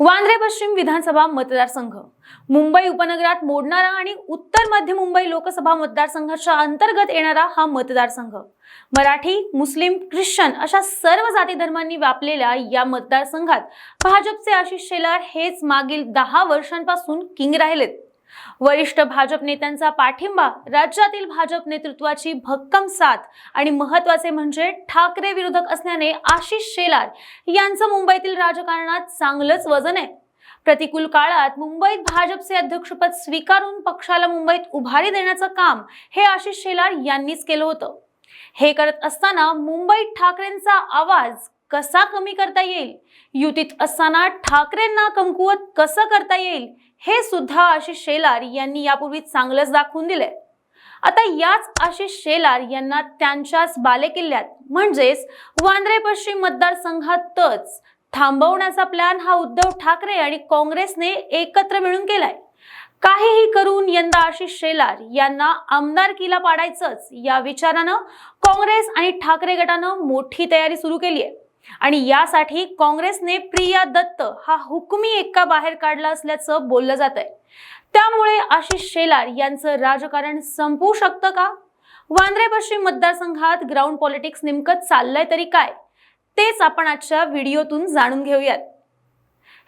वांद्रे पश्चिम विधानसभा मतदारसंघ. मुंबई उपनगरात मोडणारा आणि उत्तर मध्य मुंबई लोकसभा मतदारसंघाच्या अंतर्गत येणारा हा मतदारसंघ. मराठी मुस्लिम ख्रिश्चन अशा सर्व जाती धर्मांनी व्यापलेल्या या मतदारसंघात भाजपचे आशिष शेलार हेच मागील दहा वर्षांपासून किंग राहिलेत. वरिष्ठ भाजप नेत्यांचा पाठिंबा राज्यातील भाजप नेतृत्वाची भक्कम साथ आणि महत्त्वाचे म्हणजे ठाकरे विरोधक असल्याने आशिष शेलार यांचं मुंबईतील राजकारणात चांगलंच वजन आहे. प्रतिकूल काळात मुंबईत भाजपचे अध्यक्षपद स्वीकारून पक्षाला मुंबईत उभारी देण्याचं काम हे आशिष शेलार यांनीच केलं होतं. हे करत असताना मुंबईत ठाकरेंचा आवाज कसा कमी करता येईल? युतीत असताना ठाकरेंना कमकुवत कसं करता येईल? हे सुद्धा आशिष शेलार यांनी यापूर्वी चांगलंच दाखवून दिलंय. आता याच आशिष शेलार यांना त्यांच्याच बालेकिल्ल्यात म्हणजेच वांद्रे पश्चिम मतदारसंघातच थांबवण्याचा प्लॅन हा उद्धव ठाकरे आणि काँग्रेसने एकत्र मिळून केलाय. काहीही करून यंदा आशिष शेलार यांना आमदारकीला पाडायचंच या विचारानं काँग्रेस आणि ठाकरे गटानं मोठी तयारी सुरू केली आहे आणि यासाठी काँग्रेसने प्रिया दत्त हा हुकमी एक्का बाहेर काढला असल्याचं बोललं जात आहे त्यामुळे आशिष शेलार यांचं राजकारण संपू शकतं का? वांद्रे पश्चिम मतदारसंघात ग्राउंड पॉलिटिक्स नेमकं चाललंय तरी काय? तेच आपण आजच्या व्हिडिओतून जाणून घेऊयात.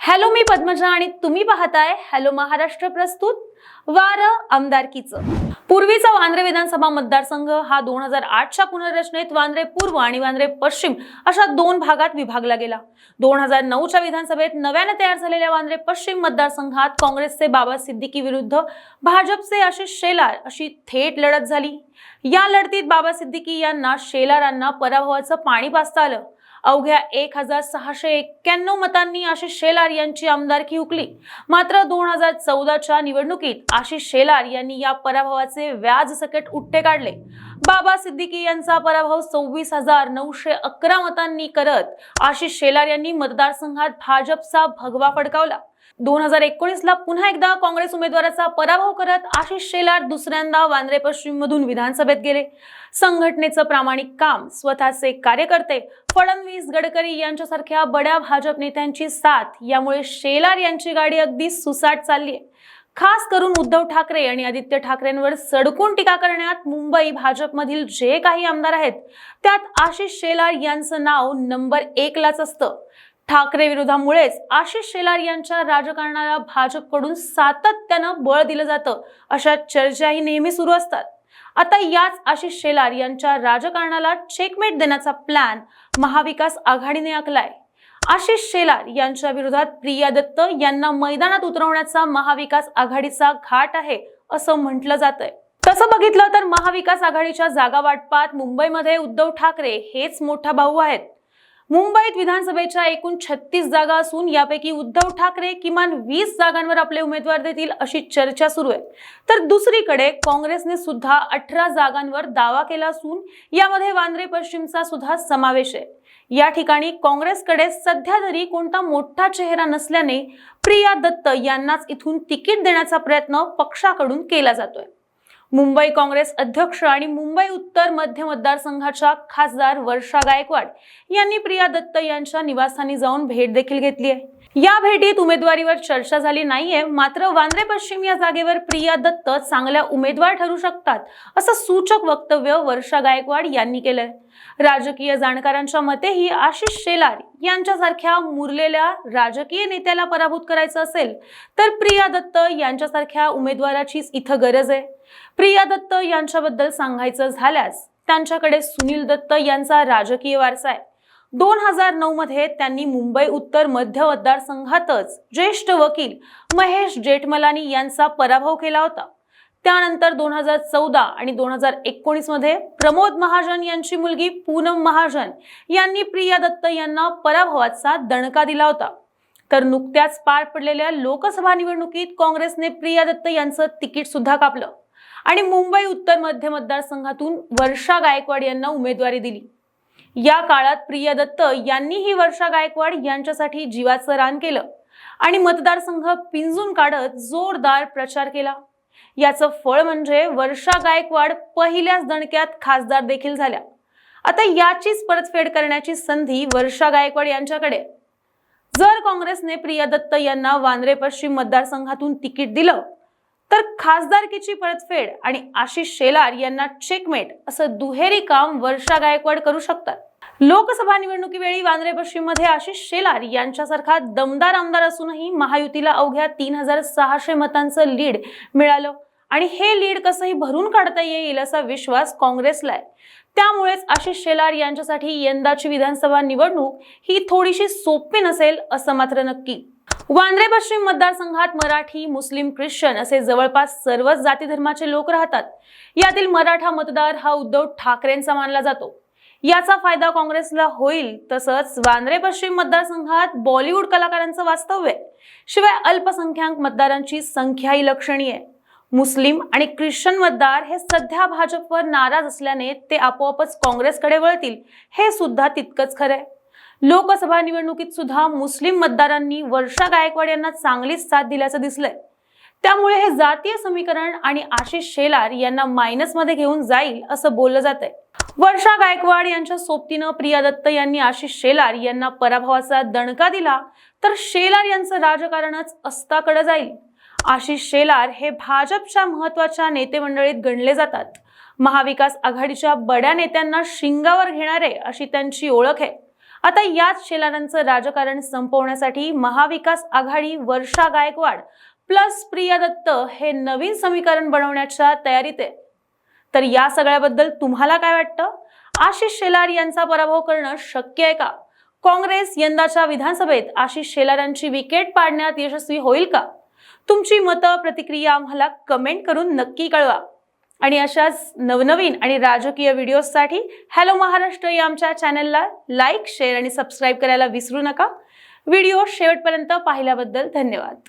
हॅलो मी पद्मजा आणि तुम्ही पाहताय हॅलो महाराष्ट्र प्रस्तुत वार आमदारकीचं. पूर्वीचा वांद्रे विधानसभा मतदारसंघ हा दोन हजार आठच्या पुनर्रचनेत वांद्रे पूर्व आणि वांद्रे पश्चिम अशा दोन भागात विभागला गेला. दोन हजार नऊच्या विधानसभेत नव्याने तयार झालेल्या वांद्रे पश्चिम मतदारसंघात काँग्रेसचे बाबा सिद्दीकी विरुद्ध भाजपचे आशिष शेलार अशी थेट लढत झाली. या लढतीत बाबा सिद्दीकी यांना शेलारांना पराभवाचं पाणी पाचता आलं. अवघ्या एक हजार सहाशे एक्क्याण्णव मतांनी आशिष शेलार यांची आमदारकी हुकली. मात्र दोन हजार चौदाच्या निवडणुकीत आशिष शेलार यांनी या पराभवाचे व्याज सकट उट्टे काढले. बाबा सिद्दीकी यांचा पराभव सव्वीस हजार नऊशे अकरा मतांनी करत आशिष शेलार यांनी मतदारसंघात भाजपचा भगवा फडकावला. दोन हजार एकोणीसला पुन्हा एकदा काँग्रेस उमेदवाराचा पराभव करत आशिष शेलार दुसऱ्यांदा वांद्रे पश्चिम मधून विधानसभेत गेले. संघटनेचं प्रामाणिक काम स्वतःचे कार्यकर्ते फडणवीस गडकरी यांच्यासारख्या बड्या भाजप नेत्यांची साथ यामुळे शेलार यांची गाडी अगदी सुसाट चालली आहे खास करून उद्धव ठाकरे आणि आदित्य ठाकरेंवर सडकून टीका करण्यात मुंबई भाजपमधील जे काही आमदार आहेत त्यात आशिष शेलार यांचं नाव नंबर एकलाच असतं. ठाकरे विरोधामुळेच आशिष शेलार यांच्या राजकारणाला भाजपकडून सातत्यानं बळ दिलं जातं अशा चर्चाही नेहमी सुरू असतात. आता याच आशिष शेलार यांच्या राजकारणाला चेकमेट देण्याचा प्लॅन महाविकास आघाडीने आखलाय. आशिष शेलार यांच्या विरोधात प्रिया दत्त यांना मैदानात उतरवण्याचा महाविकास आघाडीचा घाट आहे असं म्हटलं जात आहे तसं बघितलं तर महाविकास आघाडीच्या जागा वाटपात मुंबईमध्ये उद्धव ठाकरे हेच मोठा भाऊ आहेत. मुंबईत विधानसभेच्या एकूण छत्तीस जागा असून यापैकी उद्धव ठाकरे किमान वीस जागांवर आपले उमेदवार देतील अशी चर्चा सुरू आहे. तर दुसरीकडे काँग्रेसने सुद्धा अठरा जागांवर दावा केला असून यामध्ये वांद्रे पश्चिमचा सुद्धा समावेश आहे. या ठिकाणी काँग्रेसकडे सध्या तरी कोणता मोठा चेहरा नसल्याने प्रिया दत्त यांनाच इथून तिकीट देण्याचा प्रयत्न पक्षाकडून केला जातोय. मुंबई काँग्रेस अध्यक्ष आणि मुंबई उत्तर मध्य मतदारसंघाच्या खासदार वर्षा गायकवाड यांनी प्रिया दत्त यांच्या निवासस्थानी जाऊन भेट देखील घेतली आहे. या भेटीत उमेदवारीवर चर्चा झाली नाहीये. मात्र वांद्रे पश्चिम या जागेवर प्रिया दत्त चांगल्या उमेदवार ठरू शकतात असं सूचक वक्तव्य वर्षा गायकवाड यांनी केलंय. राजकीय जाणकारांच्या मतेही आशिष शेलार यांच्यासारख्या मुरलेल्या राजकीय नेत्याला पराभूत करायचं असेल तर प्रिया दत्त यांच्यासारख्या उमेदवाराचीच इथं गरज आहे. प्रिया दत्त यांच्याबद्दल सांगायचं झाल्यास त्यांच्याकडे सुनील दत्त यांचा राजकीय वारसा आहे. दोन हजार नऊ मध्ये त्यांनी मुंबई उत्तर मध्य मतदारसंघातच ज्येष्ठ वकील महेश जेठमलानी यांचा पराभव केला होता. त्यानंतर दोन हजार चौदा आणि दोन हजार एकोणीसमध्ये प्रमोद महाजन यांची मुलगी पूनम महाजन यांनी प्रिया दत्त यांना पराभवाचा दणका दिला होता. तर नुकत्याच पार पडलेल्या लोकसभा निवडणुकीत काँग्रेसने प्रिया दत्त यांचं तिकीट सुद्धा कापलं आणि मुंबई उत्तर मध्य मतदारसंघातून वर्षा गायकवाड यांना उमेदवारी दिली. या काळात प्रिया दत्त यांनीही वर्षा गायकवाड यांच्यासाठी जीवाचं रान केलं आणि मतदारसंघ पिंजून काढत जोरदार प्रचार केला. याचं फळ म्हणजे वर्षा गायकवाड पहिल्याच दणक्यात खासदार देखील झाल्या. आता याचीच परतफेड करण्याची संधी वर्षा गायकवाड यांच्याकडे. जर काँग्रेसने प्रिया दत्त यांना वांद्रे पश्चिम मतदारसंघातून तिकीट दिलं तर खासदारकीची परतफेड आणि आशिष शेलार यांना चेकमेट असं दुहेरी काम वर्षा गायकवाड करू शकतात. लोकसभा निवडणुकीवेळी वांद्रे पश्चिममध्ये आशिष शेलार यांच्यासारखा दमदार आमदार असूनही महायुतीला अवघ्या तीन हजार सहाशे मतांचं लीड मिळालं. आणि हे लीड कसंही भरून काढता येईल असा विश्वास काँग्रेसला आहे. त्यामुळेच आशिष शेलार यांच्यासाठी यंदाची विधानसभा निवडणूक ही थोडीशी सोपी नसेल असं मात्र नक्की. वांद्रे पश्चिम मतदारसंघात मराठी मुस्लिम ख्रिश्चन असे जवळपास सर्वच जाती धर्माचे लोक राहतात. यातील मराठा मतदार हा उद्धव ठाकरेंचा मानला जातो. याचा फायदा काँग्रेसला होईल तसंच वांद्रे पश्चिम मतदारसंघात बॉलिवूड कलाकारांचं वास्तव्य आहे. शिवाय अल्पसंख्याक मतदारांची संख्याही लक्षणीय आहे. मुस्लिम आणि ख्रिश्चन मतदार हे सध्या भाजपवर नाराज असल्याने ते आपोआपच काँग्रेसकडे वळतील. हे सुद्धा तितकंच खरं आहे. लोकसभा निवडणुकीत सुद्धा मुस्लिम मतदारांनी वर्षा गायकवाड यांना चांगलीच साथ दिल्याचं दिसलंय. त्यामुळे हे जातीय समीकरण आणि आशिष शेलार यांना मायनसमध्ये घेऊन जाईल असं बोललं जात आहे वर्षा गायकवाड यांच्या सोबतीनं प्रिया दत्त यांनी आशिष शेलार यांना पराभवाचा दणका दिला तर शेलार यांचं राजकारणच अस्ताकडे जाईल. आशिष शेलार हे भाजपच्या महत्त्वाच्या नेते मंडळीत गणले जातात. महाविकास आघाडीच्या बड्या नेत्यांना शिंगावर घेणारे अशी त्यांची ओळख आहे. आता याच शेलारांचं राजकारण संपवण्यासाठी महाविकास आघाडी वर्षा गायकवाड प्लस प्रिया दत्त हे नवीन समीकरण बनवण्याच्या तयारीत आहे. तर या सगळ्याबद्दल तुम्हाला काय वाटतं? आशिष शेलार यांचा पराभव करणं शक्य आहे का? काँग्रेस यंदाच्या विधानसभेत आशिष शेलारांची विकेट पाडण्यात यशस्वी होईल का? तुमची मतं प्रतिक्रिया आम्हाला कमेंट करून नक्की कळवा. आणि अशाच नवनवीन आणि राजकीय व्हिडिओजसाठी हॅलो महाराष्ट्र या आमच्या चॅनलला लाईक शेअर आणि सबस्क्राईब करायला विसरू नका. व्हिडिओ शेवटपर्यंत पाहिल्याबद्दल धन्यवाद.